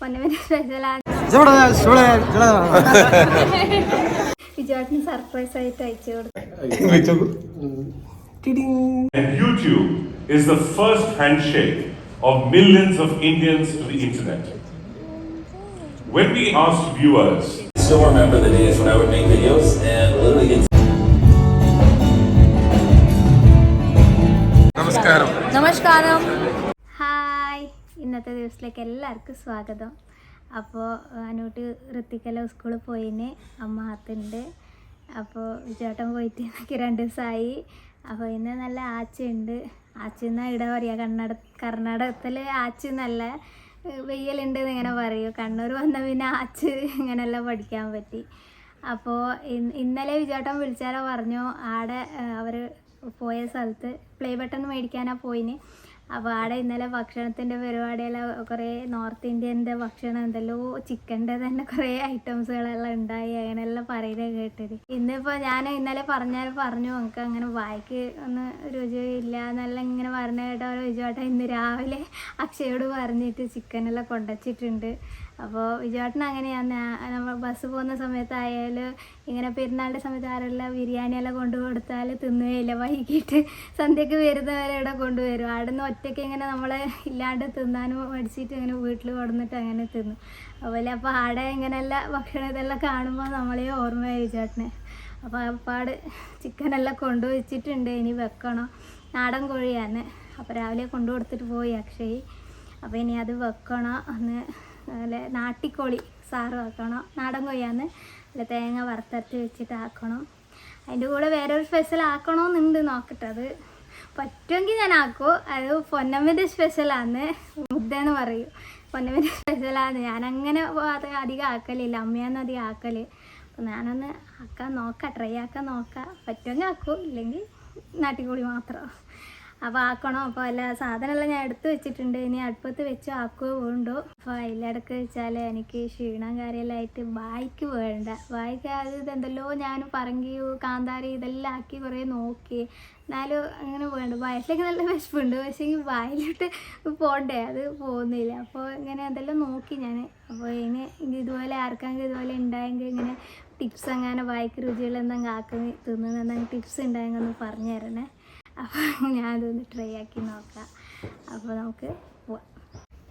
പൊന്നമന് സ്പെഷ്യലാണ് വിജുവാട്ടിന് സർപ്രൈസ് ആയിട്ട് അയച്ചു കൊടുത്തു And YouTube is the first handshake of millions of Indians to the internet. When we asked viewers, still remember the days when I would make videos and literally get നമസ്കാരം നമസ്കാരം hi ഇന്നത്തെ ദിവസത്തിലേക്ക് എല്ലാവർക്കും സ്വാഗതം. അപ്പോൾ അനോട്ട് ഋത്തിക്കല സ്കൂളിൽ പോയിന്. അമ്മ ഹത്തുണ്ട് അപ്പോൾ ചേട്ടൻ പോയിട്ട് എനിക്ക് രണ്ട് ദിവസമായി അപ്പോൾ ഇന്ന് നല്ല ആച്ചുണ്ട് ആച്ചെന്ന ഇട പറയുക കർണാടക കർണാടകത്തിൽ ആച്ചു നല്ല വെയ്യലുണ്ട് എന്ന് ഇങ്ങനെ പറയൂ. കണ്ണൂർ വന്ന പിന്നെ ആച്ച് ഇങ്ങനെയെല്ലാം പഠിക്കാൻ പറ്റി. അപ്പോൾ ഇന്നലെ വിജേട്ടൻ വിളിച്ചാലോ പറഞ്ഞു? ആടെ അവർ പോയ സ്ഥലത്ത് പ്ലേ ബട്ടൺ മേടിക്കാനാണ് പോയിന്. അപ്പോൾ അവിടെ ഇന്നലെ ഭക്ഷണത്തിന്റെ പരിപാടിയെല്ലാം കുറേ നോർത്ത് ഇന്ത്യന്റെ ഭക്ഷണം എന്തല്ലോ ചിക്കന്റെ തന്നെ കുറേ ഐറ്റംസുകളെല്ലാം ഉണ്ടായി അങ്ങനെയെല്ലാം പറയുന്നത് കേട്ടത് ഇന്നിപ്പോൾ ഞാൻ ഇന്നലെ പറഞ്ഞാൽ പറഞ്ഞു നമുക്ക് അങ്ങനെ വായിക്ക് ഒന്ന് രുചിയില്ല എന്നെല്ലാം ഇങ്ങനെ പറഞ്ഞ കേട്ടോ രുചിയോട്ടെ. ഇന്ന് രാവിലെ അക്ഷയോട് പറഞ്ഞിട്ട് ചിക്കനെല്ലാം കൊണ്ടുവച്ചിട്ടുണ്ട് അപ്പോൾ വിജുവേട്ടൻ അങ്ങനെയാണ്. നമ്മൾ ബസ് പോകുന്ന സമയത്തായാലും ഇങ്ങനെ പെരുന്നാളിന്റെ സമയത്ത് ആരെല്ലാം ബിരിയാണിയെല്ലാം കൊണ്ടു കൊടുത്താൽ തിന്നുകയില്ല. വൈകിട്ട് സന്ധ്യക്ക് വരുന്നവരെ ഇവിടെ കൊണ്ടുവരും അവിടെ നിന്ന് ഒറ്റയ്ക്ക് ഇങ്ങനെ നമ്മളെ ഇല്ലാണ്ട് തിന്നാനും മേടിച്ചിട്ട് ഇങ്ങനെ വീട്ടിൽ കൊടുന്നിട്ട് അങ്ങനെ തിന്നു. അതുപോലെ അപ്പോൾ ആടെ ഇങ്ങനെയുള്ള ഭക്ഷണം ഇതെല്ലാം കാണുമ്പോൾ നമ്മളെ ഓർമ്മയായി വിജുവേട്ടനെ. അപ്പോൾ അപ്പാട് ചിക്കനെല്ലാം കൊണ്ടുവച്ചിട്ടുണ്ട് ഇനി വെക്കണം. നാടൻ കോഴിയാണ്. അപ്പോൾ രാവിലെ കൊണ്ടു കൊടുത്തിട്ട് പോയി അക്ഷയ്. അപ്പോൾ ഇനി അത് വെക്കണം. അന്ന് അല്ലെ നാട്ടിക്കോളി സാറ് വെക്കണം. നാടൻ കൊയ്യാന്ന് അല്ല തേങ്ങ വറുത്തരച്ച് വെച്ചിട്ട് ആക്കണം. അതിന്റെ കൂടെ വേറൊരു സ്പെഷ്യൽ ആക്കണമെന്നുണ്ട് നോക്കട്ടെ അത് പറ്റുമെങ്കിൽ ഞാൻ ആക്കും. അത് പൊന്നമ്മന്റെ സ്പെഷ്യലാണ് മുദ്ദയെന്ന് പറയും. പൊന്നമ്മന്റെ സ്പെഷ്യലാണ് ഞാനങ്ങനെ അധികം ആക്കലില്ല. അമ്മയാന്ന് അധികം ആക്കൽ അപ്പം ഞാനൊന്ന് ആക്കാൻ നോക്കാം ട്രൈ ആക്കാൻ നോക്കാം. പറ്റുമെങ്കിൽ ആക്കും. ഇല്ലെങ്കിൽ നാട്ടിക്കോളി മാത്രം. അപ്പോൾ ആക്കണം? അപ്പോൾ എല്ലാ സാധനമെല്ലാം ഞാൻ എടുത്തു വെച്ചിട്ടുണ്ട്. ഇനി അടുപ്പത്ത് വെച്ച് ആക്കുകയോ വേണ്ടോ അപ്പോൾ അതിലിടക്ക് വെച്ചാൽ എനിക്ക് ക്ഷീണം കാര്യമെല്ലാമായിട്ട് വായിക്ക് വേണ്ട വായിക്ക് അത് ഇതെന്തല്ലോ ഞാൻ പറങ്കി കാന്താരി ഇതെല്ലാം ആക്കി കുറേ നോക്കി. എന്നാലും അങ്ങനെ വേണ്ട വയറ്റിലേക്ക് നല്ല വിശപ്പുണ്ട്. പക്ഷേ ഈ വായിലോട്ട് പോണ്ടേ? അത് പോകുന്നില്ല. അപ്പോൾ ഇങ്ങനെ എന്തെല്ലാം നോക്കി ഞാൻ അപ്പോൾ ഇനി ഇതുപോലെ ആർക്കെങ്കിലും ഇതുപോലെ ഉണ്ടായെങ്കിൽ ഇങ്ങനെ ടിപ്സ് അങ്ങനെ വായിക്ക് രുചികളെന്തെങ്കിലും ആക്കി തിന്നുന്നെന്തെങ്കിലും ടിപ്സ് ഉണ്ടായെങ്കിൽ ഒന്ന് പറഞ്ഞു തരണേ. അപ്പോൾ ഞാനതൊന്ന് ട്രൈ ആക്കി നോക്കാം. അപ്പോൾ നമുക്ക് പോവാം.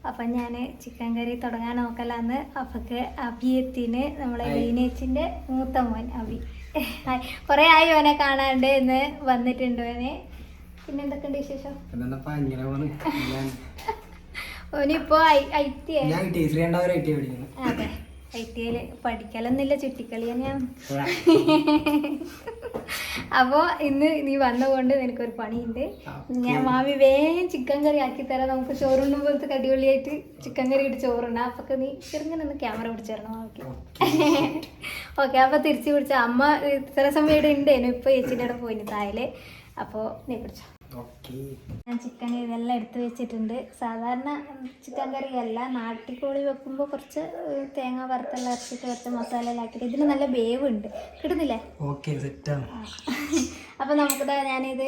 അപ്പം ഞാൻ ചിക്കൻ കറി തുടങ്ങാൻ നോക്കലാന്ന്. അപ്പൊക്ക് അഭിയത്തിന് നമ്മളെ ലീനേച്ചിന്റെ മൂത്ത മോൻ അഭി. കുറേ ആയി ഓനെ കാണാണ്ട് ഇന്ന് വന്നിട്ടുണ്ട് ഓനെ. പിന്നെ എന്തൊക്കെയുണ്ട് വിശേഷം? ഓനിപ്പോ അതെ. ഐ ടി ഐയിൽ പഠിക്കലൊന്നുമില്ല ചുറ്റിക്കളി തന്നെയാണ്. അപ്പോൾ ഇന്ന് നീ വന്നതുകൊണ്ട് നിനക്കൊരു പണിയുണ്ട്. ഞാൻ മാമി വേഗം ചിക്കൻ കറി ആക്കി തരാം. നമുക്ക് ചോറുണ്ണും പോലത്തെ കടിപൊളിയായിട്ട് ചിക്കൻ കറി ഇട്ട് ചോറുണ്ണ. അപ്പൊക്കെ നീ ചെറുങ്ങനെ ഒന്ന് ക്യാമറ പിടിച്ചിരണം ഓക്കെ. ഓക്കെ അപ്പോൾ തിരിച്ചു പിടിച്ച അമ്മ ഇത്ര സമയം ഇവിടെ ഉണ്ട്. ഇപ്പോൾ ചേച്ചിന്റെ അവിടെ പോയിന് തായൽ അപ്പോൾ നീ പിടിച്ചോ. ഞാൻ ചിക്കൻ ഇതെല്ലാം എടുത്തു വെച്ചിട്ടുണ്ട്. സാധാരണ ചിക്കൻ കറി അല്ല. നാട്ടിക്കോളി വെക്കുമ്പോൾ കുറച്ച് തേങ്ങ വറുത്തെല്ലാം അരച്ചിട്ട് കുറച്ച് മസാല ആക്കിയിട്ട് ഇതിന് നല്ല വേവുണ്ട്. കിട്ടുന്നില്ലേ? ഓക്കെ സെറ്റാണ് അപ്പോൾ നമുക്കിതാ ഞാനിത്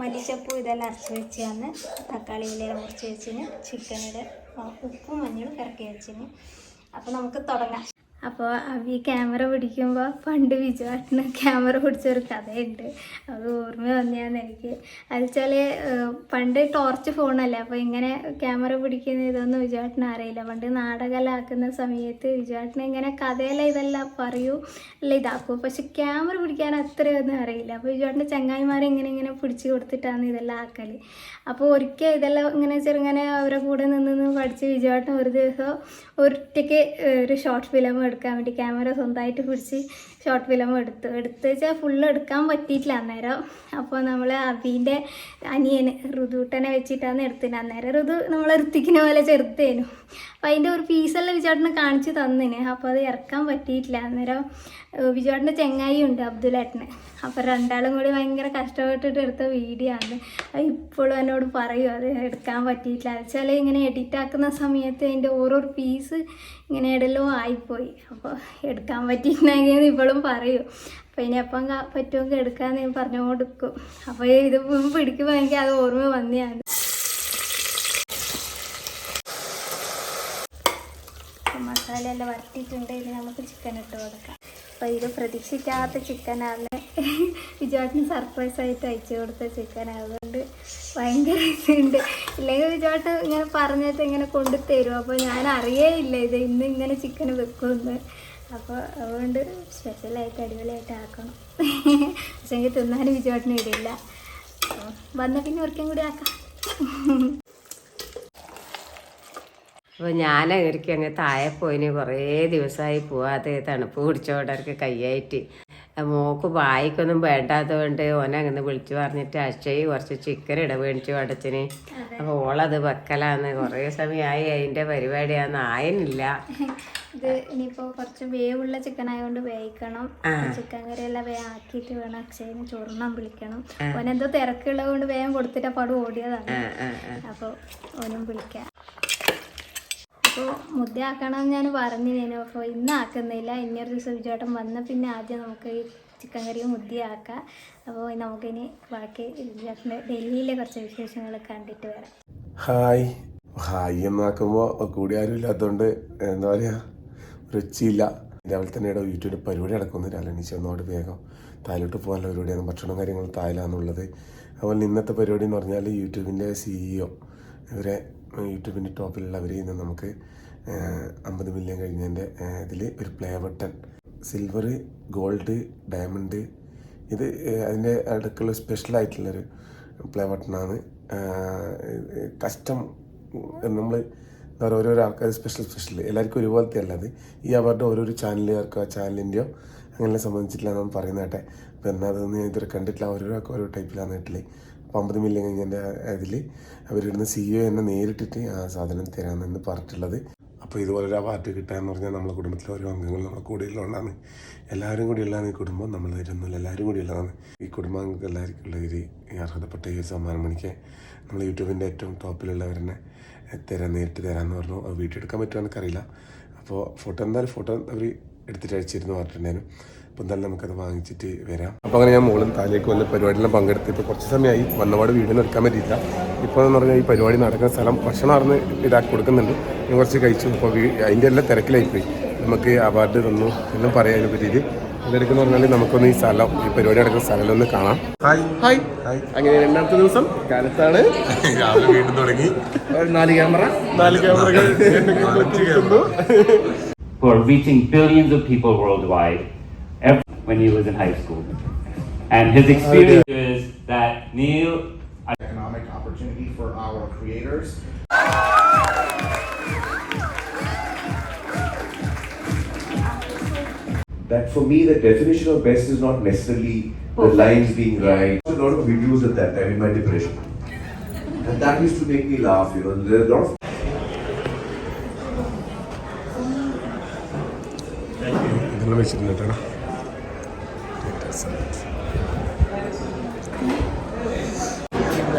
മല്ലിച്ചപ്പും ഇതെല്ലാം അരച്ച് വെച്ചാണ് തക്കാളി ഇലയെല്ലാം മുറിച്ച് വെച്ചിന് ചിക്കനിൽ ഉപ്പും മഞ്ഞളും ഇറക്കി വെച്ചിന്. അപ്പോൾ നമുക്ക് തുടങ്ങാം. അപ്പോൾ അവി ക്യാമറ പിടിക്കുമ്പോൾ പണ്ട് വിജുവാട്ടിന് ക്യാമറ പിടിച്ചൊരു കഥയുണ്ട്. അത് ഓർമ്മ വന്നെയാന്ന് എനിക്ക്. അത് പണ്ട് ടോർച്ച് ഫോണല്ലേ അപ്പോൾ ഇങ്ങനെ ക്യാമറ പിടിക്കുന്ന ഇതൊന്നും വിജുവാട്ടിന് അറിയില്ല. പണ്ട് നാടകലാക്കുന്ന സമയത്ത് വിജുവാട്ടിന് ഇങ്ങനെ കഥയല്ല ഇതെല്ലാം പറയൂ അല്ല ഇതാക്കൂ. പക്ഷെ ക്യാമറ പിടിക്കാൻ അത്രയൊന്നും അറിയില്ല. അപ്പോൾ വിജുവാട്ടിന്റെ ചങ്ങായിമാരെ ഇങ്ങനെ ഇങ്ങനെ പിടിച്ച് കൊടുത്തിട്ടാണ് ഇതെല്ലാം ആക്കൽ അപ്പോൾ ഒരിക്കൽ ഇതെല്ലാം ഇങ്ങനെ ചെറുങ്ങനെ അവരുടെ കൂടെ നിന്ന് പഠിച്ച് വിജുവാട്ടൻ ഒരു ദിവസം ഒറ്റയ്ക്ക് ഒരു ഷോർട്ട് ഫിലിം എടുക്കാൻ വേണ്ടി ക്യാമറ സ്വന്തമായിട്ട് പിടിച്ച് ഷോർട്ട് ഫിലിം എടുത്തു എടുത്ത് വെച്ചാൽ ഫുള്ള് എടുക്കാൻ പറ്റിയിട്ടില്ല അന്നേരം. അപ്പോൾ നമ്മൾ അബീന്റെ അനിയന് ഋതുട്ടനെ വെച്ചിട്ടാണ് എടുത്തിന് അന്നേരം ഋതു നമ്മൾ ഋത്തിക്കിനെ പോലെ ചെറുത്തേനു. അപ്പോൾ അതിന്റെ ഒരു പീസെല്ലാം വിചാട്ടനെ കാണിച്ച് തന്നിന്. അപ്പോൾ അത് ഇറക്കാൻ പറ്റിയിട്ടില്ല. അന്നേരം ഏഹ് വിജുവാട്ടിന്റെ ചെങ്ങായി ഉണ്ട് അബ്ദുലേട്ടന് അപ്പോൾ രണ്ടാളും കൂടി ഭയങ്കര കഷ്ടപ്പെട്ടിട്ട് എടുത്ത വീഡിയോ ആണ്. അത് ഇപ്പോഴും എന്നോട് പറയും അത് എടുക്കാൻ പറ്റിയിട്ടില്ല. വെച്ചാൽ ഇങ്ങനെ എഡിറ്റ് ആക്കുന്ന സമയത്ത് അതിന്റെ ഓരോ പീസ് ഇങ്ങനെ ഇടലോ ആയിപ്പോയി. അപ്പോൾ എടുക്കാൻ പറ്റിയിട്ടുണ്ടെങ്കിൽ ഇപ്പോഴും പറയും. അപ്പോൾ ഇനി അപ്പം പറ്റുമെങ്കിൽ എടുക്കാമെന്ന് ഞാൻ പറഞ്ഞു കൊടുക്കും അപ്പോൾ ഇത് പിടിക്കുമ്പോൾ എനിക്ക് അത് ഓർമ്മ വന്നെയാണ്. മസാല എല്ലാം വരട്ടിയിട്ടുണ്ട്. ഇനി നമുക്ക് ചിക്കൻ ഇട്ട് കൊടുക്കാം. അപ്പോൾ ഇത് പ്രതീക്ഷിക്കാത്ത ചിക്കനാണ്. വിജോട്ടിന് സർപ്രൈസ് ആയിട്ട് അയച്ചു കൊടുത്ത ചിക്കൻ അതുകൊണ്ട് ഭയങ്കര ഇതുണ്ട് ഇല്ലെങ്കിൽ വിജോട്ട് ഇങ്ങനെ പറഞ്ഞിട്ട് ഇങ്ങനെ കൊണ്ടു തരും അപ്പോൾ ഞാൻ അറിയേയില്ല ഇത് ഇന്ന് ഇങ്ങനെ ചിക്കൻ വെക്കുമെന്ന്. അപ്പോൾ അതുകൊണ്ട് സ്പെഷ്യലായിട്ട് അടിപൊളിയായിട്ട് ആക്കണം. പക്ഷേ എനിക്ക് തിന്നാനും വിജോട്ടിന് ഇടില്ല വന്ന പിന്നെ ഒരിക്കലും കൂടി ആക്കാം. അപ്പോൾ ഞാൻ ഞാനവർക്ക് അങ്ങ് താഴെ പോയിന് കുറേ ദിവസമായി പോവാതെ തണുപ്പ് പിടിച്ചോടൊക്കെ കയ്യായിട്ട്. മോക്ക് വായിക്കൊന്നും വേണ്ടാത്തതുകൊണ്ട് ഓനങ്ങനെ വിളിച്ചു പറഞ്ഞിട്ട് അക്ഷയ് കുറച്ച് ചിക്കൻ ഇട മേടിച്ചു അടച്ചിന്. അപ്പോൾ ഓളത് വെക്കലാന്ന് കുറേ സമയമായി അതിന്റെ പരിപാടിയാന്ന് ആയനില്ല. ഇത് ഇനിയിപ്പോൾ കുറച്ച് വേവുള്ള ചിക്കൻ ആയതുകൊണ്ട് വേവിക്കണം. ചിക്കൻ കറി എല്ലാം വേഗം ആക്കിയിട്ട് വേണം അക്ഷയന് ചോറിനാൻ വിളിക്കണം. ഓനെന്തോ തിരക്കുള്ളത് കൊണ്ട് വേഗം കൊടുത്തിട്ട് അപ്പോൾ അത് ഓടിയതാണ്. അപ്പോൾ ഓനും വിളിക്കാം. അപ്പോൾ മുദ്ദ ആക്കണം ഞാൻ പറഞ്ഞിരുന്നു അപ്പോൾ ഇന്ന് ആക്കുന്നില്ല. ഇനിയൊരു ദിവസം വിജയേട്ടൻ വന്ന പിന്നെ ആദ്യം നമുക്ക് ഈ ചിക്കൻ കറിയും മുദ്ദയാക്കാം. അപ്പോൾ നമുക്കിനി ബാക്കി വിജയേട്ടന്റെ ഡൽഹിയിലെ കുറച്ച് വിശേഷങ്ങൾ കണ്ടിട്ട് വരാം. ഹായ്. ഹായ് എന്നാക്കുമ്പോൾ കൂടി ആരും ഇല്ലാത്തതുകൊണ്ട് എന്താ പറയുക രുചിയില്ല. രാവിലെ തന്നെ ഇവിടെ യൂട്യൂബിൽ പരിപാടി നടക്കുന്നു രാവിലെ എണീച്ച് ഒന്നോട് വേഗം തായിലോട്ട് പോകാനുള്ള പരിപാടിയാണ്. ഭക്ഷണം കാര്യങ്ങളും തായലാന്നുള്ളത് അതുപോലെ ഇന്നത്തെ പരിപാടി എന്ന് പറഞ്ഞാൽ യൂട്യൂബിന്റെ സിഇഒ ഇവരെ യൂട്യൂബിന്റെ ടോപ്പിലുള്ളവരിൽ നിന്ന് നമുക്ക് അമ്പത് മില്യൺ കഴിഞ്ഞതിന്റെ ഇതിൽ ഒരു play button. Silver gold diamond ഇത് അതിന്റെ അടുക്കുള്ള സ്പെഷ്യലായിട്ടുള്ളൊരു പ്ലേ ബട്ടണാണ്. കസ്റ്റം നമ്മൾ ഓരോരോ ആൾക്കാർ സ്പെഷ്യൽ സ്പെഷ്യൽ എല്ലാവർക്കും ഒരുപോലത്തെ അല്ല അത്. ഈ അവരുടെ ഓരോരോ ചാനലുകാർക്കോ ചാനലിന്റെയോ അങ്ങനെ സംബന്ധിച്ചിട്ടില്ല നമ്മൾ പറയുന്ന കേട്ടെ. അപ്പോൾ എന്നാൽ അതൊന്നും ഇതുവരെ കണ്ടിട്ടില്ല. ഓരോരോ ഓരോ ടൈപ്പിലാണ് കേട്ടില്ലേ മില്യൺ കഴിഞ്ഞതിന്റെ ഇതിൽ അവരിടുന്ന സി ഒ എന്നെ നേരിട്ടിട്ട് ആ സാധനം തരാമെന്ന് പറഞ്ഞിട്ടുള്ളത്. അപ്പോൾ ഇതുപോലൊരു അവാർഡ് കിട്ടാന്ന് പറഞ്ഞാൽ നമ്മളെ കുടുംബത്തിലെ ഓരോ അംഗങ്ങൾ നമ്മളെ കൂടെയുള്ളതുകൊണ്ടാണ്. എല്ലാവരും കൂടി ഉള്ളതാണ് ഈ കുടുംബം നമ്മൾ വരുന്നില്ല എല്ലാവരും കൂടി ഉള്ളതാണ് ഈ കുടുംബാംഗങ്ങൾക്ക് എല്ലാവർക്കും ഉള്ള ഒരു അർഹതപ്പെട്ട ഈ ഒരു സമ്മാനം എനിക്ക് നമ്മൾ യൂട്യൂബിന്റെ ഏറ്റവും ടോപ്പിലുള്ളവരെന്നെ തരാൻ നേരിട്ട് തരാമെന്ന് പറഞ്ഞു. അത് എടുക്കാൻ പറ്റുമോ എനിക്കറിയില്ല. അപ്പോൾ ഫോട്ടോ എന്തായാലും ഫോട്ടോ അവർ എടുത്തിട്ട് അയച്ചിരുന്നു പറഞ്ഞിട്ടുണ്ടായിരുന്നു. അപ്പോൾ എന്തായാലും നമുക്കത് വാങ്ങിച്ചിട്ട് വരാം. അപ്പോൾ അങ്ങനെ ഞാൻ മോളും താലേക്ക് വന്ന പരിപാടിയെല്ലാം പങ്കെടുത്ത് ഇപ്പോൾ കുറച്ച് സമയമായി. വന്നപാട് വീടിന് എടുക്കാൻ പറ്റിയില്ല. ഇപ്പോൾ എന്ന് പറഞ്ഞാൽ ഈ പരിപാടി നടക്കുന്ന സ്ഥലം ഭക്ഷണം അറിഞ്ഞ് ഇതാക്കി കൊടുക്കുന്നുണ്ട്. ഞാൻ കുറച്ച് കഴിച്ചു. ഇപ്പോൾ അതിന്റെ എല്ലാം തിരക്കിലായിപ്പോയി. നമുക്ക് അവാർഡ് തന്നു എന്നും പറയാൻ പറ്റിയിട്ട് ഇതെടുക്കുന്ന പറഞ്ഞാൽ നമുക്കൊന്ന് ഈ സ്ഥലം ഈ പരിപാടി നടക്കുന്ന സ്ഥലം ഒന്ന് കാണാം. ഹായ്. ഹായ്. ഹായ്. അങ്ങനെ രണ്ടാമത്തെ ദിവസം കാലത്താണ്. രാവിലെ വീണ്ടും തുടങ്ങി. നാല് ക്യാമറ. നാല് ക്യാമറകൾ for reaching billions of people worldwide when he was in high school. And his experience oh, okay. is that Neil. Economic opportunity for our creators. that for me the definition of best is not necessarily the lines being right. A lot of videos at that time in my depression. And that used to make me laugh, you know. There are a lot of Thank you.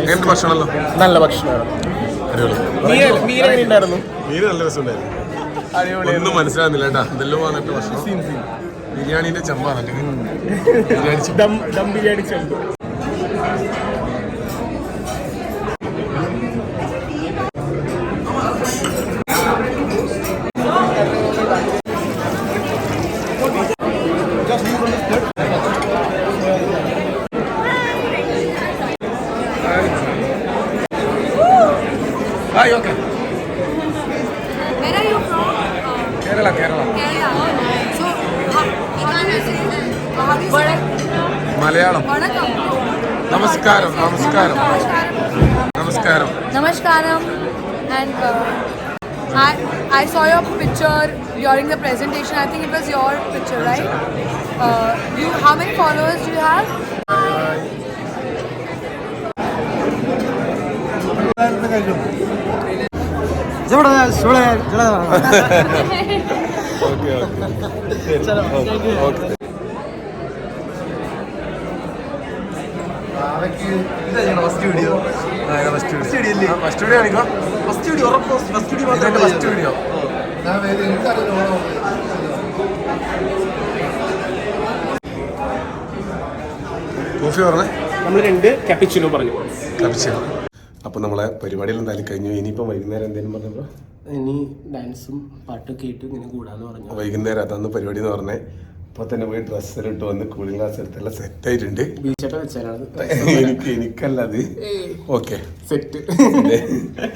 എങ്ങനത്തെ ഭക്ഷണമല്ലോ? നല്ല ഭക്ഷണമാണ്. മീൻ നല്ല രസമുണ്ടായിരുന്നു. ഒന്നും മനസ്സിലാകുന്നില്ല കേട്ടാ. എന്തെല്ലാം വന്നിട്ട് ഭക്ഷണം? ബിരിയാണിന്റെ ചെമ്പാണ് ബിരിയാണി ദം ബിരിയാണി ചെമ്പ്. Hi okay. Where are you from? Uh, Kerala, Kerala. So, how, how So, how, How do you say Malayalam. നമസ്കാരം നമസ്കാരം നമസ്കാരം Namaskaram. And uh, I, I saw your picture during the presentation. I think it was your picture, right? Uh, you, how many followers do you have? Okay okay okay first video first video first video first video first video first video coffee പറഞ്ഞേ? നമ്മൾ രണ്ട് കപ്പിച്ചിനോ പറഞ്ഞു. ലഭിച്ചു അപ്പോൾ നമ്മളെ പരിപാടിയിൽ എന്തായാലും കഴിഞ്ഞു. ഇനിയിപ്പോൾ വൈകുന്നേരം എന്തെങ്കിലും പറഞ്ഞപ്പോൾ ഇനി ഡാൻസും പാട്ടൊക്കെ ഇട്ട് ഇങ്ങനെ കൂടാന്ന് പറഞ്ഞു. വൈകുന്നേരം അതാണ് പരിപാടി എന്ന് പറഞ്ഞേ. ഇപ്പൊ തന്നെ പോയി ഡ്രസ്സ് ഇട്ട് വന്ന് കൂളിംഗ് ഗ്ലാസ് എടുത്തെല്ലാം സെറ്റ് ആയിട്ടുണ്ട്. ബീച്ചൊക്കെ വെച്ചാലാണ് എനിക്ക് എനിക്കല്ല അത്. ഓക്കെ. സെറ്റ്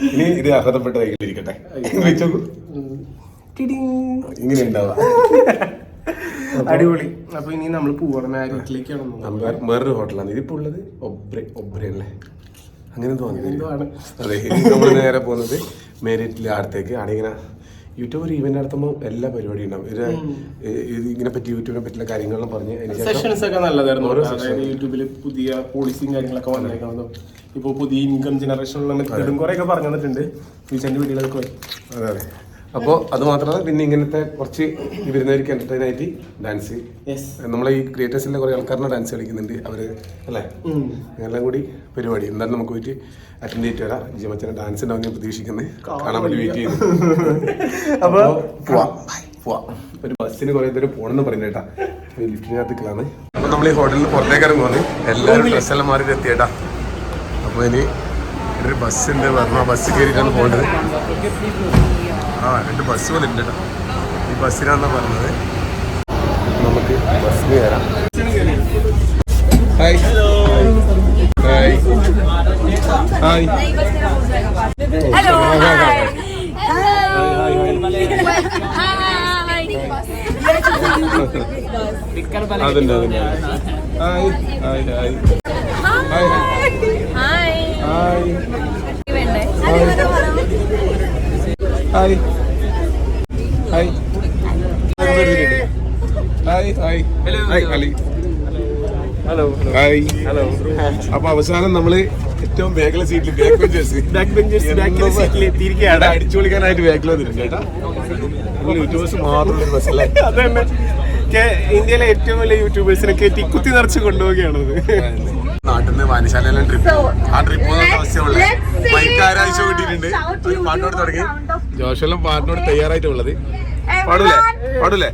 ഇനി ഇത് അർഹതപ്പെട്ട കയ്യിലിരിക്കട്ടെ ഇങ്ങനെ ഉണ്ടാവാം. അടിപൊളി. അപ്പൊ ഇനി നമ്മൾ പോവാണ് നമ്മൾ വേറൊരു ഹോട്ടലാണ് ഇതിപ്പോ ഉള്ളത് ഒബ്രെ ഒബ്രെ അല്ലേ അങ്ങനെ എന്തുവാണ് അതെ നമ്മൾ നേരെ പോകുന്നത് മേരിറ്റിലെ അടുത്തേക്ക്. അവിടെ ഇങ്ങനെ യൂട്യൂബ് ഒരു ഇവന്റ് നടത്തുമ്പോൾ എല്ലാ പരിപാടിയും ഉണ്ടാവും. ഇത് ഇത് ഇതിനെ പറ്റി യൂട്യൂബിനെ പറ്റിയുള്ള കാര്യങ്ങളും പറഞ്ഞ് സെഷൻസ് ഒക്കെ നല്ലതായിരുന്നു. അതായത് യൂട്യൂബിൽ പുതിയ പോളിസിയും കാര്യങ്ങളൊക്കെ വന്നേക്കാണല്ലോ ഇപ്പോൾ പുതിയ ഇൻകം ജനറേഷനുള്ള മെത്തേഡും കുറെ ഒക്കെ പറഞ്ഞു തന്നിട്ടുണ്ട്. വിജന്റെ വീഡിയോകളൊക്കെ അതെ അതെ. അപ്പോൾ അത് മാത്രമല്ല പിന്നെ ഇങ്ങനത്തെ കുറച്ച് വരുന്നവർക്ക് എന്റർടൈൻ ആയിട്ട് ഡാൻസ് നമ്മളെ ഈ ക്രിയേറ്റേഴ്സിലെ കുറേ ആൾക്കാരുടെ ഡാൻസ് കളിക്കുന്നുണ്ട് അവർ അല്ലേ? എല്ലാം കൂടി പരിപാടി. എന്തായാലും നമുക്ക് പോയിട്ട് അറ്റൻഡ് ചെയ്തിട്ട് വരാം. ജിമച്ചനെ ഡാൻസ് ഉണ്ടാവും ഞാൻ പ്രതീക്ഷിക്കുന്നത് കാണാൻ വേണ്ടി വെയിറ്റ് ചെയ്യുന്നു. അപ്പൊ പോവാം. പോവാം. ഒരു ബസ്സിന് കുറേ പേര് പോകണമെന്ന് പറയുന്നത് കേട്ടാ. ലിഫ്റ്റിനകത്തേക്കാണ്. അപ്പൊ നമ്മൾ ഈ ഹോട്ടലിൽ പുറത്തേക്ക് ഇറങ്ങുവാണ്. എല്ലാവരും ഡ്രസ്സെല്ലാം മാറി എത്തിയേട്ടാ അപ്പൊ ഇനി ഒരു ബസ് ഉണ്ട്. പറഞ്ഞു ആ ബസ് കയറിയിട്ടാണ് പോകേണ്ടത് ആ രണ്ട് ബസ് പോലെ ഉണ്ട് കേട്ടോ ഈ ബസ്സിനാണെന്നാ പറഞ്ഞത് നമുക്ക് ബസ്സിന് കയറാം ഹായ് ഹായ് ഹായ് ഹലോ അതുണ്ട് അതുണ്ട് hi hi hi hi hi hi hi hi. Hi. Hi Ali. Hello hi. Hello അപ്പൊ അവസാനം നമ്മൾ ഏറ്റവും ബാക്കിലെ സീറ്റിൽ ബാക്ക് ബെഞ്ചേഴ്സ് ബാക്ക് ബെഞ്ചേഴ്സ് ബാക്കിലെ സീറ്റിൽ തിരികെയാണ് അടിച്ചു വിളിക്കാനായിട്ട് ബാക്കിൽ വന്നിട്ടുണ്ട് കേട്ടോ. യൂട്യൂബേഴ്സ് മാത്രം ബസ് അല്ലേ അതന്നെ ഇന്ത്യയിലെ ഏറ്റവും വലിയ യൂട്യൂബേഴ്സിനെ കയറ്റി കുത്തി നിറച്ച് കൊണ്ടുപോവുകയാണത്. നാട്ടിൽ നിന്ന് വായനശാലയിലെ ട്രിപ്പ് ആ ട്രിപ്പ് പോകുന്ന അവസ്ഥയുള്ള തുടങ്ങിയിട്ടുണ്ട് തുടങ്ങി. ജോഷെല്ലാം പാട്ടിനോട് തയ്യാറായിട്ടുള്ളത്. പാടൂലേ? പാടൂലേ?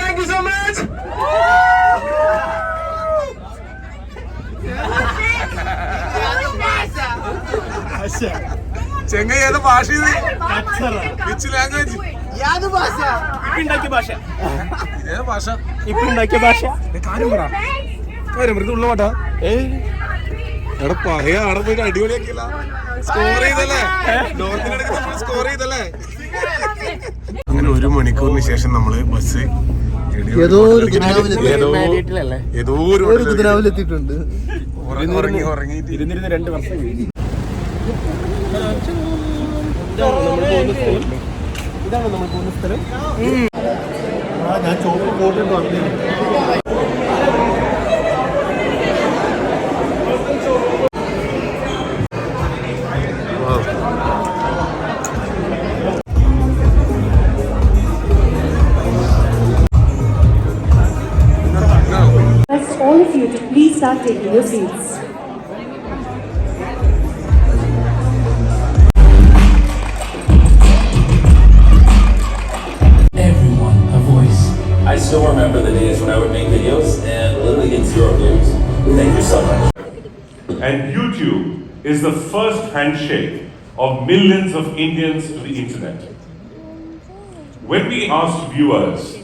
താങ്ക് സോ മച്ച് ചെങ്ങ ഏത് ഭാഷ വിച്ച് ലാംഗ്വേജ് യാത് ഭാഷ. ഇപ്പൊ ഉണ്ടാക്കിയ ഭാഷ. ഏത് ഭാഷ? ഇപ്പൊ ഉണ്ടാക്കിയ ഭാഷ കാര്യം പറ. കാര്യം പറ ഉള്ള പാട്ടാ. എടാ പറയാ അവിടെ പോയിട്ട് അടിപൊളിയാക്കില്ല സ്കോർ ചെയ്തല്ലേ? നോർത്തിനിടയ്ക്ക് നമ്മൾ സ്കോർ ചെയ്തല്ലേ? അങ്ങനെ ഒരു മണിക്കൂറിന് ശേഷം നമ്മൾ ബസ് ഏതോ ഒരു ഏതോ ഒരു കുതിരാവിലെത്തിയിട്ടുണ്ട് ഉറങ്ങി ഉറങ്ങി ഇരുന്നിരുന്ന് രണ്ട് വർഷം കഴിഞ്ഞു. ഇതാണ് നമ്മൾ പോകുന്ന സ്ഥലം ഞാൻ ചോപ്പ് പോയിട്ട് all of you to please start taking your seats. Still remember the days when I would make videos and literally get zero views. Thank you so much. And YouTube is the first handshake of millions of Indians to the internet. When we asked viewers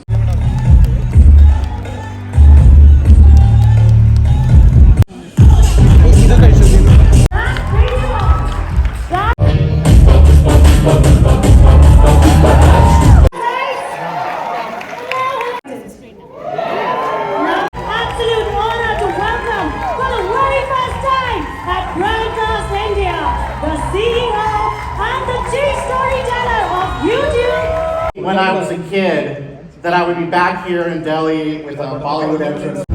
that I would be back here in Delhi with a Bollywood entrance